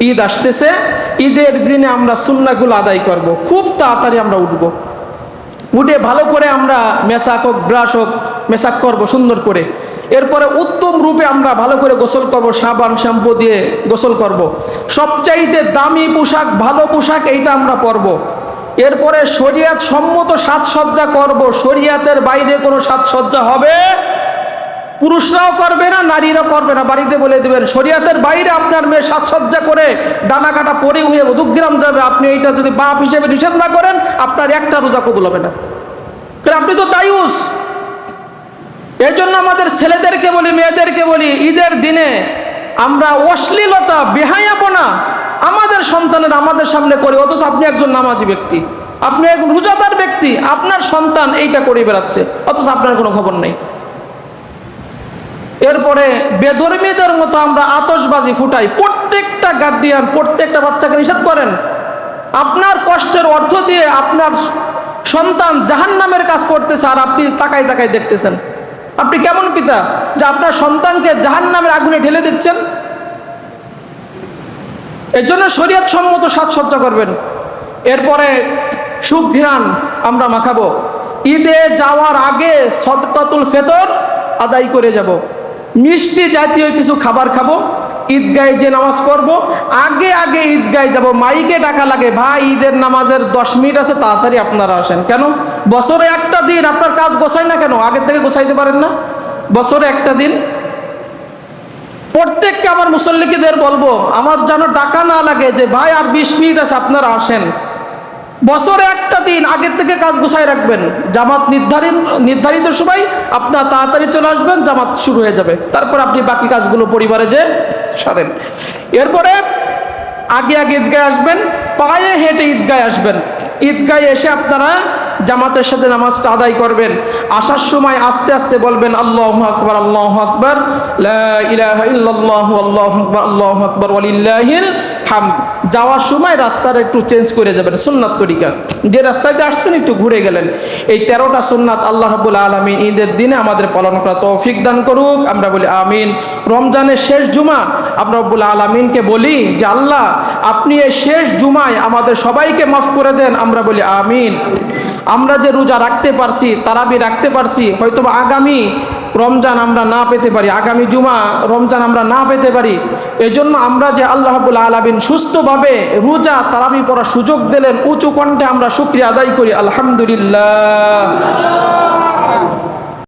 ঈদ আসতেছে, ঈদের দিনে আমরা সুন্নাগুলো আদায় করব। খুব তাড়াতাড়ি আমরা উঠব। উঠে ভালো করে আমরা মেশাক হোক, ব্রাশ হোক মেশাক করব সুন্দর করে। এরপরে উত্তম রূপে আমরা ভালো করে গোসল করব, সাবান, শ্যাম্পু দিয়ে গোসল করব। সবচাইতে দামি পোশাক, ভালো পোশাক এইটা আমরা পরব। এরপরে শরিয়াত সম্মত সাজসজ্জা করব। শরিয়াতের বাইরে কোনো সাজসজ্জা হবে পুরুষরাও করবে না নারীরাও করবে না। বাড়িতে বলে দেবেন, শরিয়াতের বাইরে আপনার মেয়ে সাজসজ্জা করে ডানা কাটা পরে হয়ে মধুগ্রাম যাবে। আপনি এইটা যদি বাপ হিসেবে নিষেধ না করেন, আপনার একটা রোজা কবুল হবে না। আপনি তো দায়ুস এই জন্য আমাদের ছেলেদেরকে বলি, মেয়েদেরকে বলি, ঈদের দিনে আমরা অশ্লীলতা, বেহায়াপনা আমাদের সন্তানের আমাদের সামনে করি। অথচ আপনি একজন নামাজি ব্যক্তি, আপনি এক রোজাদার ব্যক্তি, আপনার সন্তান এইটা করে বেড়াচ্ছে। অথচ আপনার কোনো খবর নেই। এরপরে বেধর্মীদের মতো আমরা আতসবাজি ফুটাই। প্রত্যেকটা গার্ডিয়ান প্রত্যেকটা বাচ্চাকে নিষেধ করেন। আপনার কষ্টের অর্থ দিয়ে আপনার সন্তান জাহান নামের কাজ করতেছে আর আপনি তাকাই তাকাই দেখতেছেন। আপনি কেমন পিতা? যে আপনার সন্তানকে জাহান নামের আগুনে ঢেলে দিচ্ছেন? এর জন্য শরীয়ত সম্মত সাজসজ্জা করবেন। এরপরে সুখ ঘিরান আমরা মাখাবো। ঈদে যাওয়ার আগে সদকাতুল ফেতর আদায় করে যাব। মিষ্টি জাতীয় কিছু খাবার খাব ঈদগায় যে নামাজ পড়ব, আগে আগে ঈদগায় যাব। মাইকে ডাকা লাগে, ভাই, ঈদের নামাজের দশ মিনিট আছে, তাড়াতাড়ি আপনারা আসেন। কেন? বছরে একটা দিন আপনার কাজ গোছায় না কেন? আগের থেকে গোছাইতে পারেন না? বছরে একটা দিন। প্রত্যেককে আমার মুসল্লিকেদের বলব, আমার যেন ডাকা না লাগে যে, ভাই, আর বিশ মিনিট আছে, আপনারা আসেন। বছরে একটা দিন আগের থেকে কাজ গুছাই রাখবেন। জামাত নির্ধারিত নির্ধারিত সময় আপনার তাড়াতাড়ি চলে আসবেন, জামাত শুরু হয়ে যাবে। তারপর আপনি বাকি কাজগুলো পরিবারে যে সারেন। এরপরে আগে আগে ঈদগায় আসবেন, পায়ে হেঁটে ঈদগায় আসবেন। ঈদগায় এসে আপনারা জামাতের সাথে নামাজটা আদায় করবেন। আসার সময় আস্তে আস্তে বলবেন, আল্লাহ আকবর আল্লাহ আকবর আল্লাহু আকবর আল্লাহু আকবর, ওয়ালিল্লাহিল হাম, যাওয়ার সময় রাস্তার একটু চেঞ্জ করে যাবেন, সুন্নাত তরিকা। যে রাস্তায় আসছেন, একটু ঘুরে গেলেন। এই তেরোটা সুন্নাত আল্লাহ রাবুল আলমী ঈদের দিনে আমাদের পালন করা তৌফিক দান করুক। আমরা বলি আমিন। রমজানের শেষ জুমা, আমরা রব্বুল আলমিনকে বলি যে, আল্লাহ, আপনি এই শেষ জুমায় আমাদের সবাইকে মাফ করে দেন, আমরা বলি আমিন। আমরা যে রোজা রাখতে পারছি, তারাবি রাখতে পারছি হয়তো আগামী রমজান আমরা না পেতে পারি, আগামী জুমা রমজান আমরা না পেতে পারি, এজন্য আমরা যে আল্লাহাবুল আলমিন সুস্থভাবে রোজা তারাবি পড়ার সুযোগ দিলেন, উঁচু কণ্ঠে আমরা শুক্রিয়া আদায় করি, আলহামদুলিল্লাহ।